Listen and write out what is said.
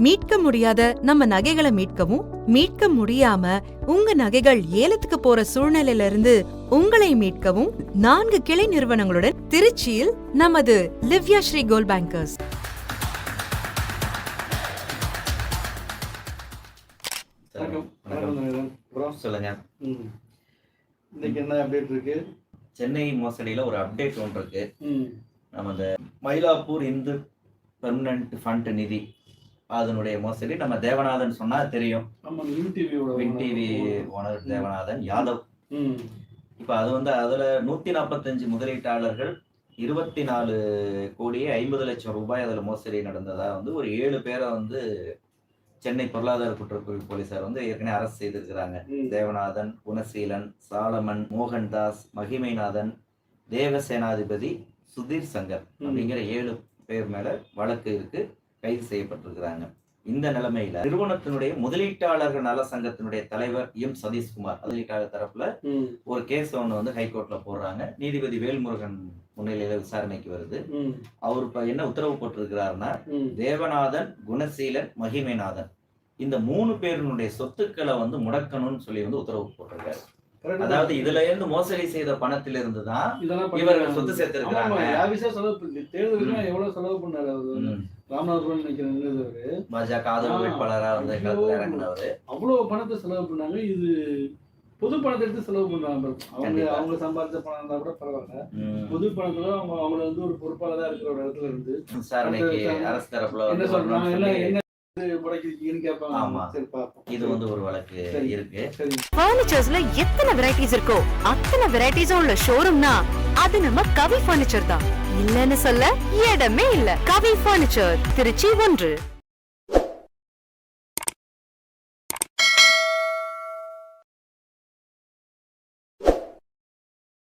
மீட்க முடியாத நம்ம நகைகளை மீட்கவும் மீட்க முடியாம உங்க நகைகள் ஏலத்துக்கு போற சூழ்நிலையில இருந்து உங்களை மீட்கவும் நான்கு கிளை நிறுவனங்களுடன் திருச்சியில் நமது லிவ்யா ஸ்ரீ கோல்ட் பேங்கர்ஸ். சொல்லுங்க. ம். இன்னைக்கு என்ன அப்டேட் இருக்கு? சென்னை மோசடியில ஒரு அப்டேட் ஒன்று இருக்கு. இந்த மயிலாப்பூர் இந்து பெர்மனன்ட் ஃபண்ட் நிதி. அதனுடைய மோசடி நம்ம தேவநாதன் சொன்னா தெரியும் டிவி ஓனர் தேவநாதன் யாதவ். இப்போ அது வந்து அதுல நூத்தி நாற்பத்தஞ்சு முதலீட்டாளர்கள் இருபத்தி நாலு கோடியே ஐம்பது லட்சம் ரூபாய் அதுல மோசடி நடந்ததா வந்து ஒரு ஏழு பேரை வந்து சென்னை பொருளாதார குற்றப்பிரிவு போலீசார் வந்து ஏற்கனவே அரசு செய்திருக்கிறாங்க. தேவநாதன் குணசீலன் சாலமன் மோகன்தாஸ் மகிமைநாதன் தேவசேனாதிபதி சுதீர் சங்கர். அப்படிங்கிற ஏழு பேர் மேல வழக்கு இருக்கு கைது செய்யப்பட்டிருக்கிறாங்க இந்த நிலைமையில நிறுவனத்தினுடைய முதலீட்டாளர்கள் நல சங்கத்தினுடைய தலைவர் எம் சதீஷ்குமார் முதலீட்டாளர் தரப்புல. ஒரு கேஸ் ஒன்று வந்து ஹைகோர்ட்ல போடுறாங்க நீதிபதி வேல்முருகன் முன்னிலையில விசாரணைக்கு வருது. அவர் இப்ப என்ன உத்தரவு போட்டிருக்கிறாருன்னா. தேவநாதன் குணசீலன் மகிமைநாதன் இந்த மூணு பேருனுடைய சொத்துக்களை வந்து முடக்கணும்னு சொல்லி வந்து உத்தரவு போட்டிருக்காரு அதாவது தான். இதுல இருந்து மோசடி செய்த பணத்திலிருந்து தான் இதெல்லாம் இவர்கள் சொத்து சேர்த்திருக்கிறாங்க தேர்தலுக்கு எவ்வளவு செலவு பண்ணாரு. ராமநாதபுரம் நினைக்கிறேன் அவரு பாஜக ஆதரவு ஆ. வேட்பாளரா வந்து. களத்துல இறங்கினவரு அவ்வளவு பணத்தை செலவு பண்ணாங்க இது பொது பணத்தை எடுத்து செலவு பண்றாங்க. அவங்க சம்பாதிச்ச பணம் இருந்தா கூட பரவாயில்ல. பொது பணத்துல அவங்க அவங்கள வந்து ஒரு பொறுப்பாளரா இருக்கிற ஒரு இடத்துல இருந்து அரசு தரப்புல என்ன சொல்றாங்க என்ன இது வந்து ஒரு வழக்கு. இருக்கு பர்னிச்சர்ஸ்ல எத்தனை வெரைட்டிஸ் இருக்கோ அத்தனை வெரைட்டிஸும் உள்ள ஷோரூம்னா அது நம்ம கவி பர்னிச்சர் தான் இல்லன்னு சொல்ல இடமே இல்ல. கவி பர்னிச்சர் திருச்சி ஒன்று.